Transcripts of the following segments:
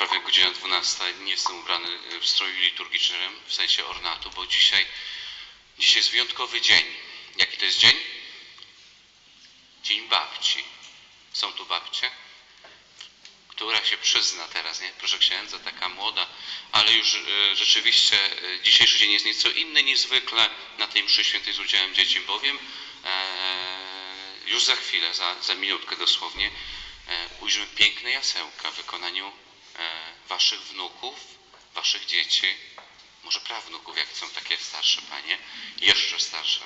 prawie godzina 12. Nie jestem ubrany w stroju liturgicznym, w sensie ornatu, bo dzisiaj, dzisiaj jest wyjątkowy dzień. Jaki to jest dzień? Dzień babci. Są tu babcie? Która się przyzna teraz, nie? Proszę księdza, taka młoda, ale już e, rzeczywiście e, dzisiejszy dzień jest nieco inny niż zwykle na tej mszy świętej z udziałem dzieci, bowiem e, już za chwilę, za, za minutkę dosłownie, e, ujrzymy piękne jasełka w wykonaniu e, waszych wnuków, waszych dzieci, może prawnuków, jak są takie starsze panie, jeszcze starsze.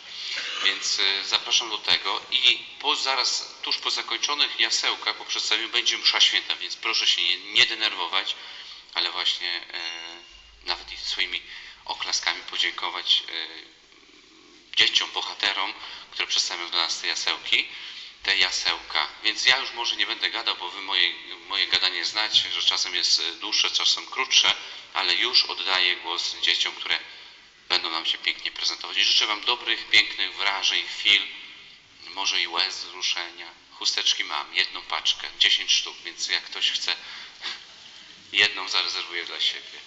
Więc e, zapraszam do tego i po, zaraz, tuż po zakończonych jasełkach, po przedstawieniu będzie msza święta, więc proszę się nie, nie denerwować, ale właśnie e, nawet i swoimi oklaskami podziękować e, dzieciom, bohaterom, które przedstawią dla nas te jasełki, te jasełka. Więc ja już może nie będę gadał, bo wy moje, moje gadanie znacie, że czasem jest e, dłuższe, czasem krótsze, ale już oddaję głos dzieciom, które będą nam się pięknie prezentować. I życzę wam dobrych, pięknych wrażeń, chwil, może i łez wzruszenia. Chusteczki mam, jedną paczkę, 10 sztuk, więc jak ktoś chce, jedną zarezerwuję dla siebie.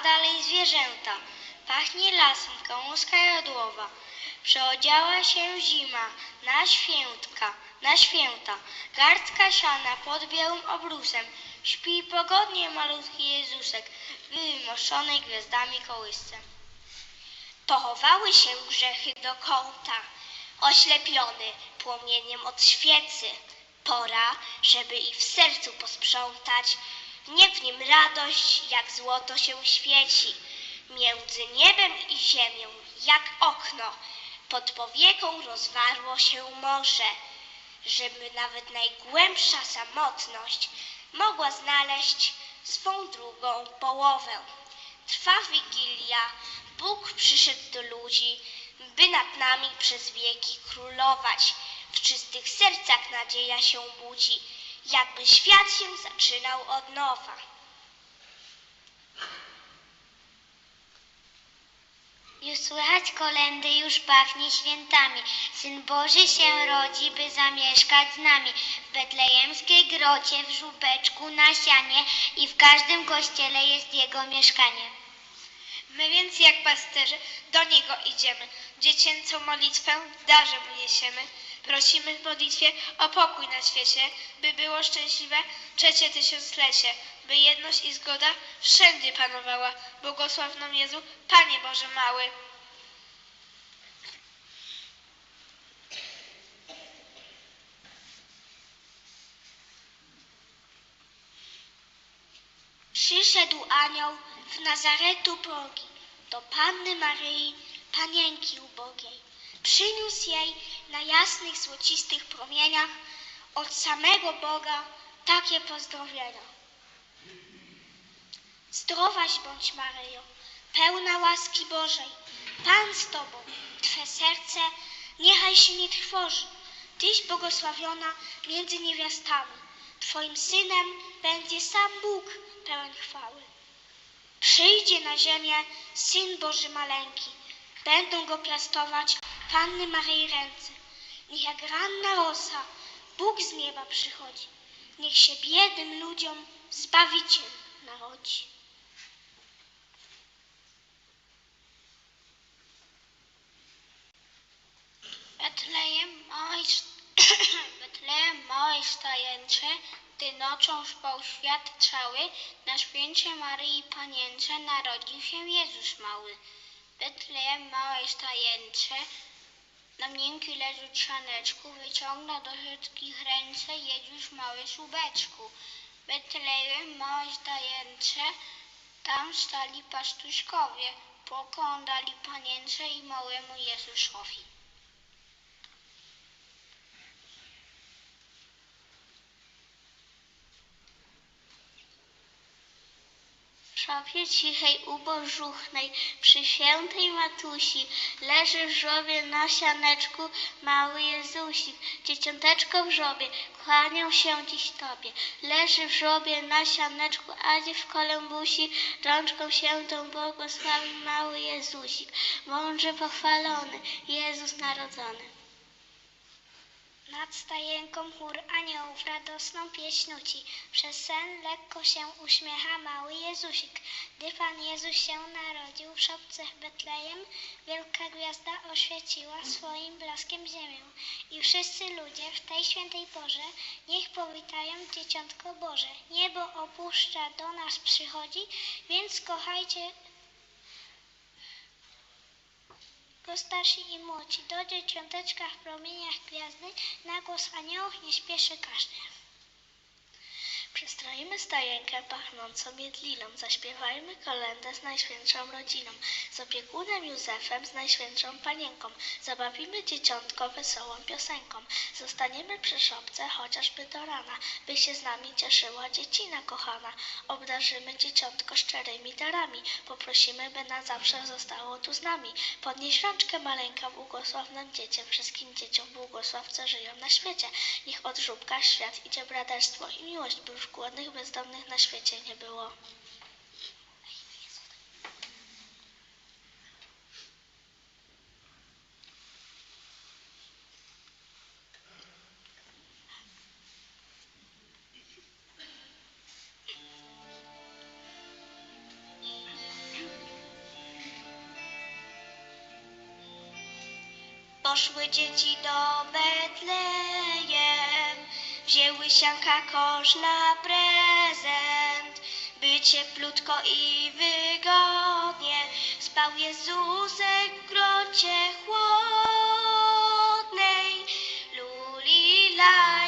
Dalej zwierzęta. Pachnie lasem, gałązka jodłowa. Przeodziała się zima na świętka, na święta. Garstka siana pod białym obrusem. Śpi pogodnie malutki Jezusek w wymoszonej gwiazdami kołysce. Pochowały się grzechy do kąta, oślepiony płomieniem od świecy. Pora, żeby i w sercu posprzątać, nie w nim radość, jak złoto się świeci. Między niebem i ziemią, jak okno, pod powieką rozwarło się morze, żeby nawet najgłębsza samotność mogła znaleźć swą drugą połowę. Trwa Wigilia, Bóg przyszedł do ludzi, by nad nami przez wieki królować. W czystych sercach nadzieja się budzi, jakby świat się zaczynał od nowa. Już słychać kolendy, już pachnie świętami. Syn Boży się rodzi, by zamieszkać z nami. W betlejemskiej grocie, w żłobeczku na sianie i w każdym kościele jest jego mieszkanie. My więc jak pasterze do Niego idziemy. Dziecięcą modlitwę w darze Mu niesiemy. Prosimy w modlitwie o pokój na świecie, by było szczęśliwe trzecie tysiąclecie, by jedność i zgoda wszędzie panowała. Błogosław nam Jezu, Panie Boże mały. Przy Przyszedł anioł w Nazaretu progi do Panny Maryi, panienki ubogiej. Przyniósł jej na jasnych, złocistych promieniach od samego Boga takie pozdrowienia. Zdrowaś bądź Maryjo, pełna łaski Bożej, Pan z Tobą, Twe serce niechaj się nie trwoży. Tyś błogosławiona między niewiastami. Twoim synem będzie sam Bóg pełen chwały. Przyjdzie na ziemię Syn Boży maleńki. Będą go piastować Panny Maryi ręce. Niech jak ranna rosa Bóg z nieba przychodzi. Niech się biednym ludziom Zbawiciel narodzi. Betlejem Betlejem małej stajencze, gdy nocą spał świat cały, na święcie Maryi Panience narodził się Jezus mały. Betlejem małej stajencze, na miękki leży trzaneczku, wyciągnął do wszystkich ręce Jezus mały słubeczku. Betlejem małej stajencze, tam stali pastuszkowie, pokłon dali Panience i małemu Jezusowi. W szopie cichej ubożuchnej przy świętej matusi leży w żłobie na sianeczku mały Jezusik. Dzieciąteczko w żłobie, kłanią się dziś Tobie. Leży w żłobie na sianeczku, a dziś w kolębusi rączką się tą błogosławi mały Jezusik. Mądrze pochwalony, Jezus narodzony. Nad stajenką chór aniołów radosną pieśń nuci. Przez sen lekko się uśmiecha mały Jezusik. Gdy Pan Jezus się narodził w szopce Betlejem, wielka gwiazda oświeciła swoim blaskiem ziemię. I wszyscy ludzie w tej świętej porze niech powitają Dzieciątko Boże. Niebo opuszcza, do nas przychodzi, więc kochajcie go starsi i młodzi. Do dzieciąteczka w promieniach gwiazdy na głos aniołów nie śpieszy każdy. Przystroimy stajenkę pachnącą jedliną, zaśpiewajmy kolędę z najświętszą rodziną, z opiekunem Józefem, z najświętszą panienką, zabawimy dzieciątko wesołą piosenką, zostaniemy przy szopce chociażby do rana, by się z nami cieszyła dziecina kochana, obdarzymy dzieciątko szczerymi darami, poprosimy, by na zawsze zostało tu z nami, podnieś rączkę maleńka, błogosław nam dziecię, wszystkim dzieciom błogosław, co żyją na świecie, niech od żubka świat idzie braterstwo i miłość, by głodnych, bezdomnych na świecie nie było. Poszły dzieci do Betlejem, wzięły sianka kosz na prezent, by cieplutko i wygodnie spał Jezusek w grocie chłodnej. Lulilaj, lulilaj,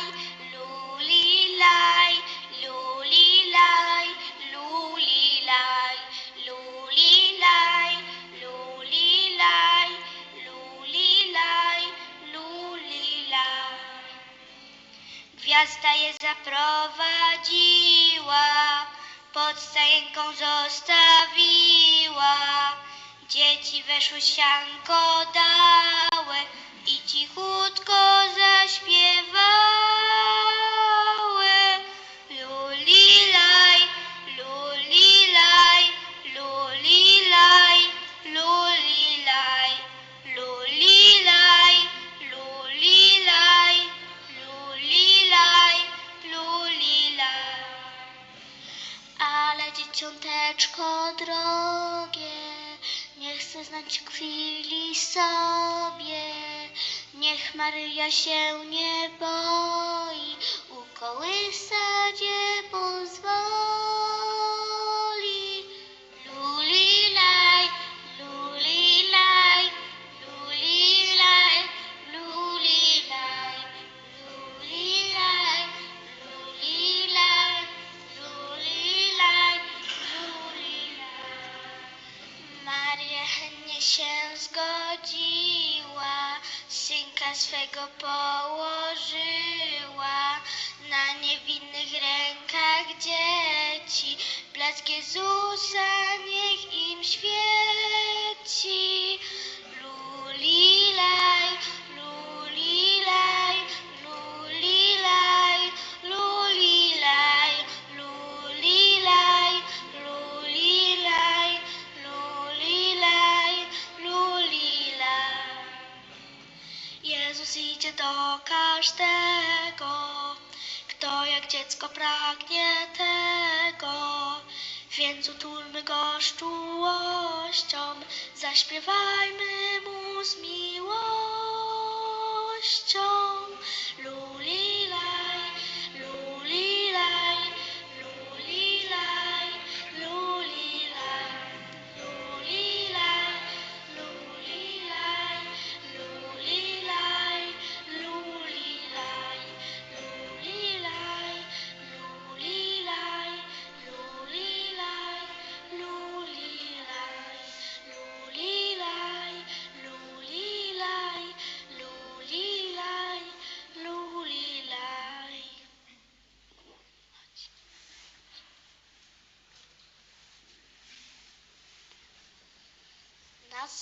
Gwiazda je zaprowadziła, pod stajenką zostawiła. Dzieci weszły sianko dałe dzieciąteczko drogie, nie chcę znać chwili sobie. Niech Maryja się nie boi, ukołysać zgodziła, synka swego położyła na niewinnych rękach dzieci. Blask Jezusa niech im świeci. Do każdego, kto jak dziecko pragnie tego. Więc utulmy go z czułością, zaśpiewajmy mu z miłością. Lulilaj,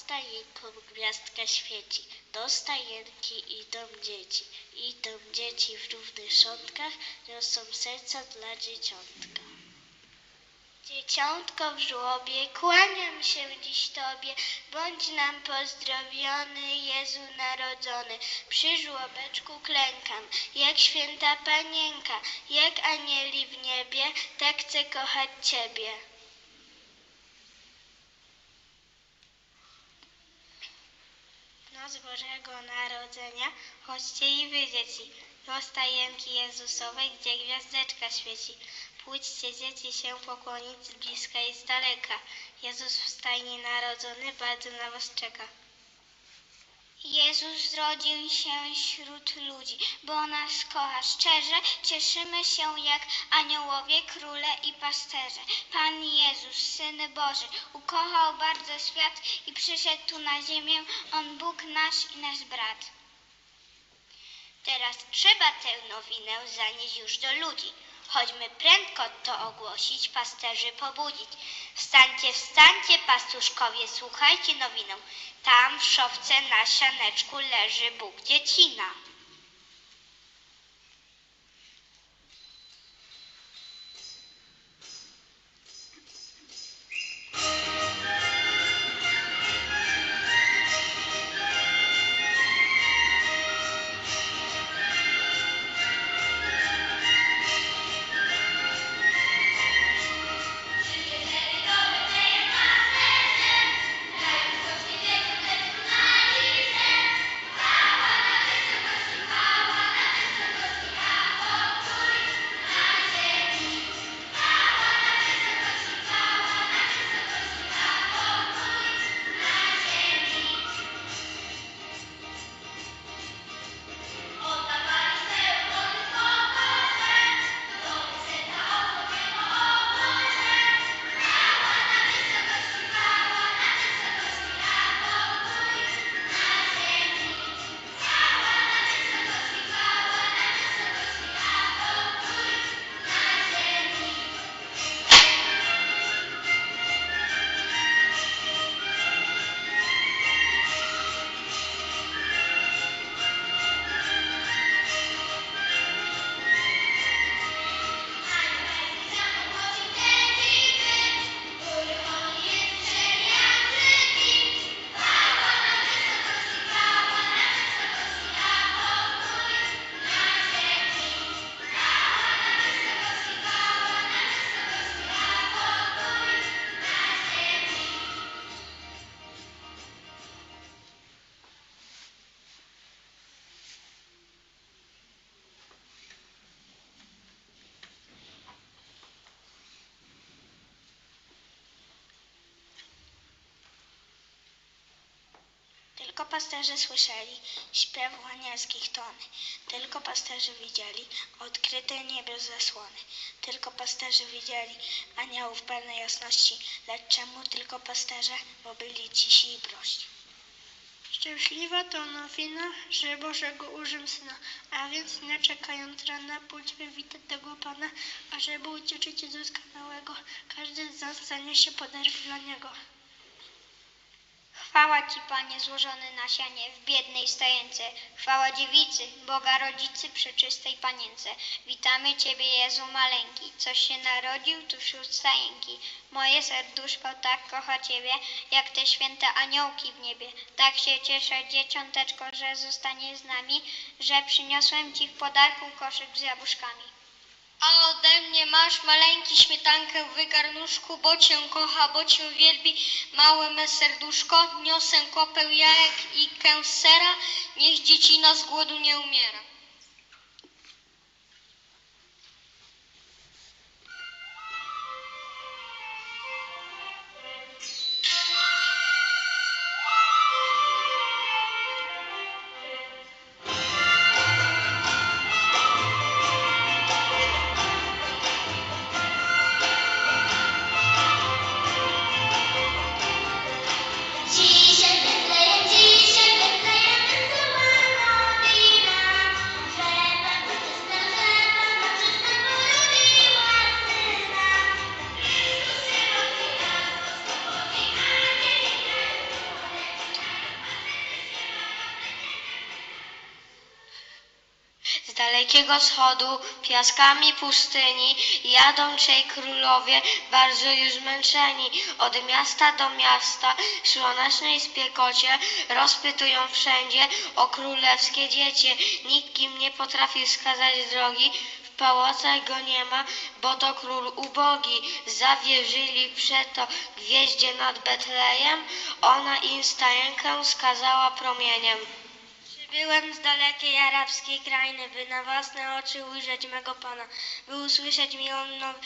Nad stajenką gwiazdka świeci, do stajenki idą dzieci. Idą dzieci w równych szątkach, niosą serca dla dzieciątka. Dzieciątko w żłobie, kłaniam się dziś Tobie, bądź nam pozdrowiony Jezu narodzony. Przy żłobeczku klękam, jak święta panienka, jak anieli w niebie, tak chcę kochać Ciebie. Noc Bożego Narodzenia, chodźcie i wy dzieci, do stajenki Jezusowej, gdzie gwiazdeczka świeci. Pójdźcie dzieci się pokłonić z bliska i z daleka. Jezus w stajni narodzony bardzo na was czeka. Jezus zrodził się wśród ludzi, bo nas kocha szczerze. Cieszymy się jak aniołowie, króle i pasterze. Pan Jezus, Syn Boży, ukochał bardzo świat i przyszedł tu na ziemię. On Bóg nasz i nasz brat. Teraz trzeba tę nowinę zanieść już do ludzi. Chodźmy prędko to ogłosić, pasterzy pobudzić. Wstańcie, wstańcie, pastuszkowie, słuchajcie nowinę. Tam w szopce na sianeczku leży Bóg dziecina. Tylko pasterze słyszeli śpiew anielskich tony. Tylko pasterze widzieli odkryte niebios zasłony. Tylko pasterze widzieli aniołów pełnej jasności. Lecz czemu tylko pasterze? Bo byli cisi i prości. Szczęśliwa to nowina, że Bożego użym Syna, a więc nie czekając rana, pójdźmy witać tego Pana, a żeby ucieszyć się doskonałego, każdy z nas zaniesie podarek dla Niego. Chwała Ci, Panie, złożony na sianie w biednej stajence. Chwała dziewicy, Boga rodzicy, przeczystej panience. Witamy Ciebie, Jezu maleńki, coś się narodził tu wśród stajenki. Moje serduszko tak kocha Ciebie, jak te święte aniołki w niebie. Tak się cieszę, dzieciąteczko, że zostanie z nami, że przyniosłem Ci w podarku koszyk z jabłuszkami. A ode mnie masz maleńki śmietankę w garnuszku, bo cię kocha, bo cię wielbi, małe me serduszko, niosę kopę jajek i kęs sera, niech dziecina z głodu nie umiera. Dalekiego wschodu, piaskami pustyni, jadą trzej królowie, bardzo już zmęczeni. Od miasta do miasta, w słonecznej spiekocie, rozpytują wszędzie o królewskie dziecię. Nikt im nie potrafi wskazać drogi, w pałacach go nie ma, bo to król ubogi. Zawierzyli przeto gwieździe nad Betlejem, ona im stajenkę skazała promieniem. Przybyłem z dalekiej arabskiej krainy, by na własne oczy ujrzeć mego Pana, by usłyszeć miłą, now,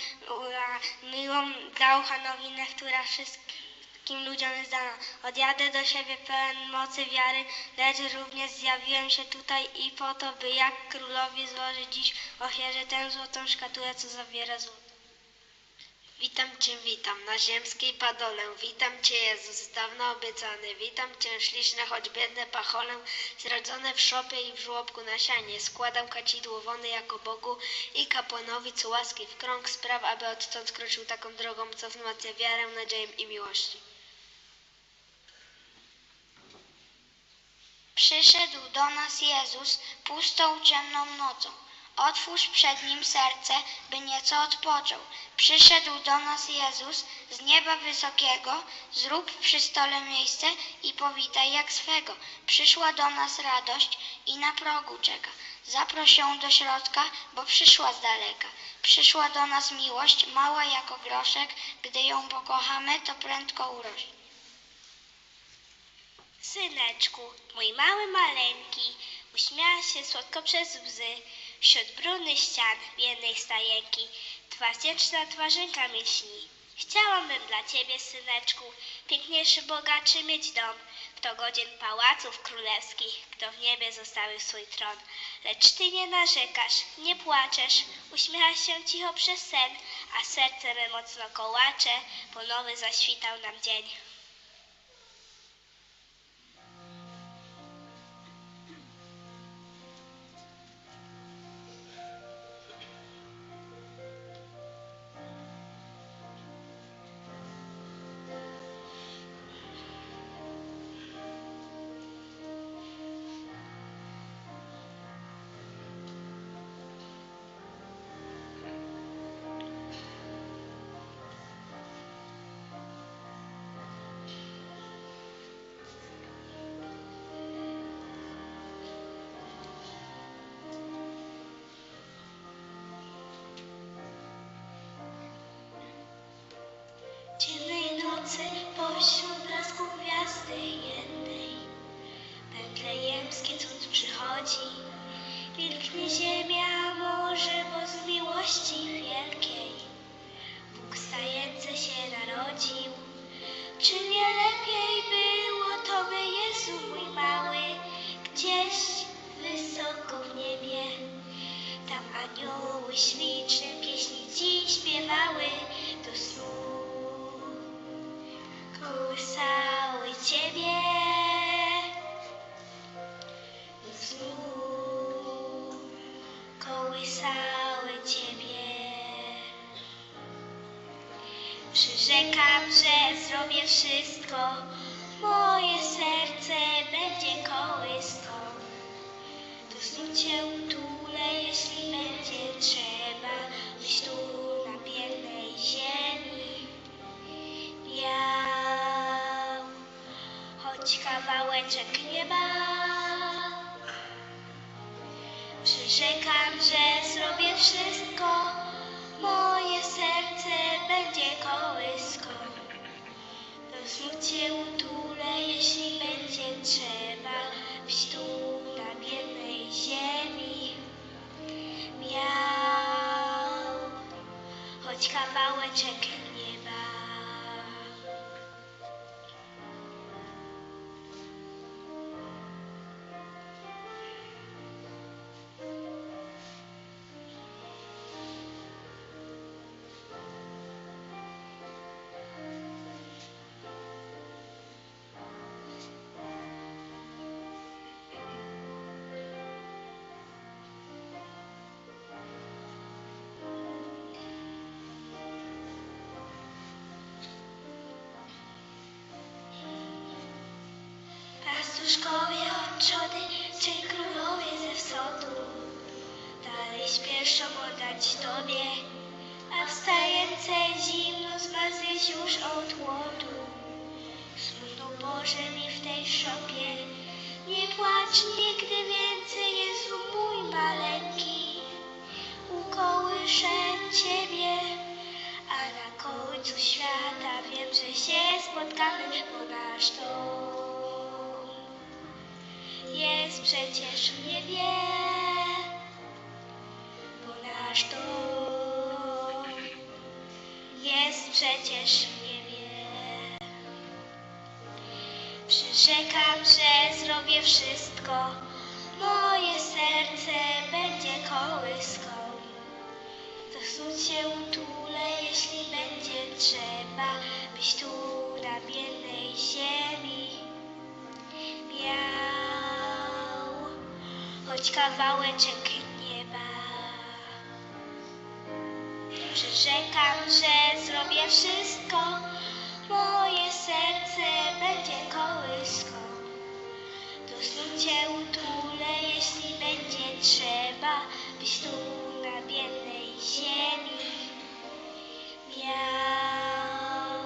a, miłą dla ucha nowinę, która wszystkim ludziom jest dana. Odjadę do siebie pełen mocy wiary, lecz również zjawiłem się tutaj i po to, by jak królowi złożyć dziś ofierze tę złotą szkatułę, co zawiera złoto. Witam Cię, witam na ziemskiej padole. Witam Cię, Jezus, dawno obiecany. Witam Cię, śliczne, choć biedne pacholę, zrodzone w szopie i w żłobku na sianie. Składam kadzidło wony jako Bogu i kapłanowi, co łaski w krąg spraw, aby odtąd kroczył taką drogą, co wzmacnia wiarę, nadzieję i miłość. Przyszedł do nas Jezus pustą, ciemną nocą. Otwórz przed Nim serce, by nieco odpoczął. Przyszedł do nas Jezus z nieba wysokiego, zrób przy stole miejsce i powitaj jak swego. Przyszła do nas radość i na progu czeka. Zaproś ją do środka, bo przyszła z daleka. Przyszła do nas miłość, mała jako groszek, gdy ją pokochamy, to prędko urośnie. Syneczku, mój mały maleńki, uśmiała się słodko przez łzy, wśród brudnych ścian biednej stajenki, twa wdzięczna twarzynka mi. Chciałabym dla ciebie, syneczku, piękniejszy, bogaczy mieć dom, kto godzien pałaców królewskich, kto w niebie zostawił swój tron. Lecz ty nie narzekasz, nie płaczesz, uśmiechasz się cicho przez sen, a serce me mocno kołacze, bo nowy zaświtał nam dzień. wśród blasku gwiazdy jednej. Betlejemskie cud przychodzi, milknie ziemia, może, bo z miłości kołysały Ciebie snu, kołysały Ciebie. Przyrzekam, że zrobię wszystko, moje serce będzie kołyską. Do Cię kawałeczek nieba. Przyrzekam, że zrobię wszystko, moje serce będzie kołyską. Do snu Cię utulę, jeśli będzie trzeba, byś tu na biednej ziemi miał choć kawałeczek Pastuszkowie od czy królowie ze wschodu, dalej śpieszą oddać Tobie, a wstające zimno zmarzłeś już od głodu. Smutno Boże mi w tej szopie, nie płacz nigdy więcej, Jezu mój maleńki. Ukołyszę Ciebie, a na końcu świata wiem, że się spotkamy, bo nasz dom jest przecież w niebie, bo nasz dom jest przecież w niebie. Przyrzekam, że zrobię wszystko, moje serce będzie kołyską. Snu Cię utulę, jeśli będzie trzeba, byś tu na biednej ziemi miał choć kawałeczek nieba. Przyrzekam, że zrobię wszystko, moje serce będzie kołyską. Do snu Cię utulę, jeśli będzie trzeba, byś tu na biednej ziemi miał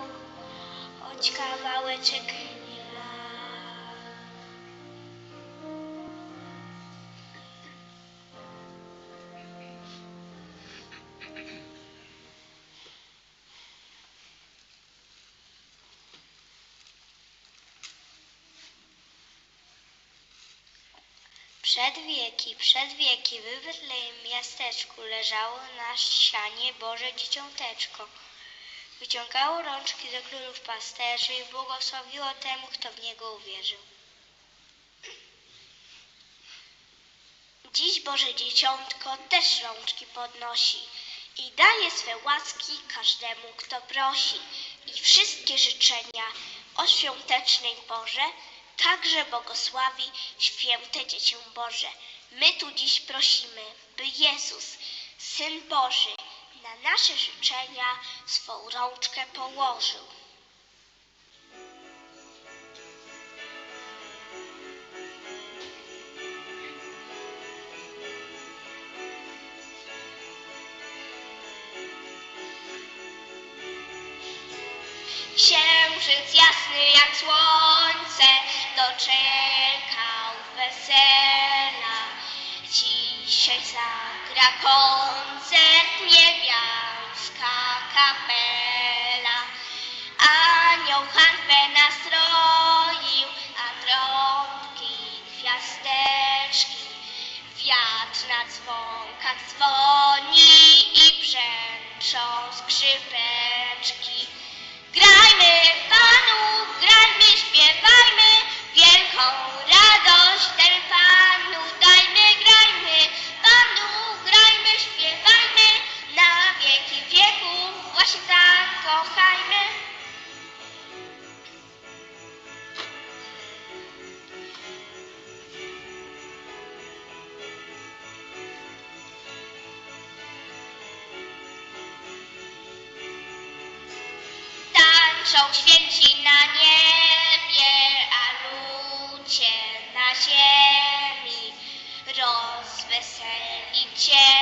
choć kawałeczek wieki, przed wieki w Betlejem miasteczku leżało na sianie Boże Dzieciąteczko. Wyciągało rączki do królów pasterzy i błogosławiło temu, kto w niego uwierzył. Dziś Boże Dzieciątko też rączki podnosi i daje swe łaski każdemu, kto prosi. I wszystkie życzenia o świątecznej porze także błogosławi święte Dziecię Boże. My tu dziś prosimy, by Jezus, Syn Boży, na nasze życzenia swą rączkę położył. cię.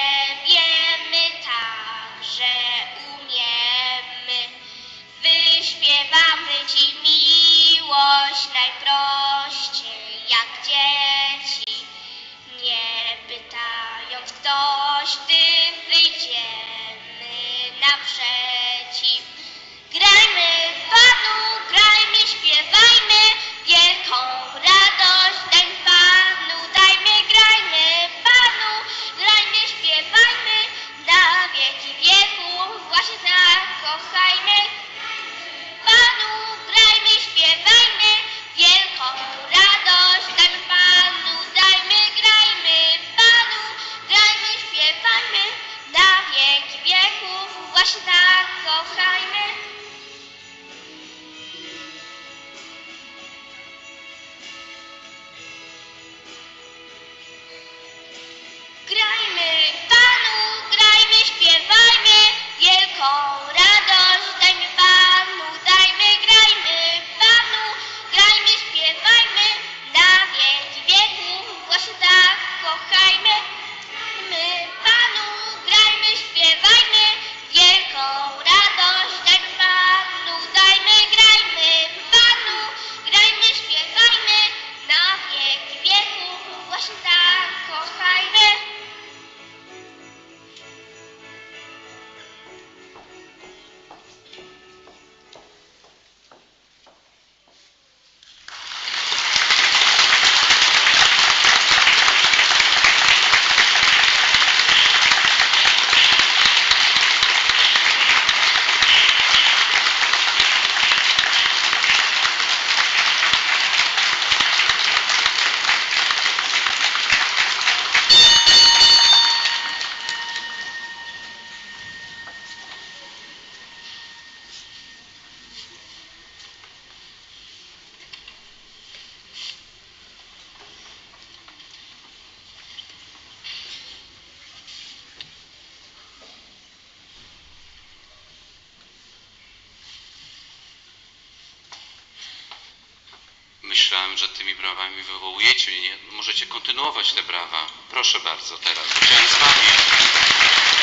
Możecie kontynuować te brawa. Proszę bardzo, teraz. Chciałem z Wami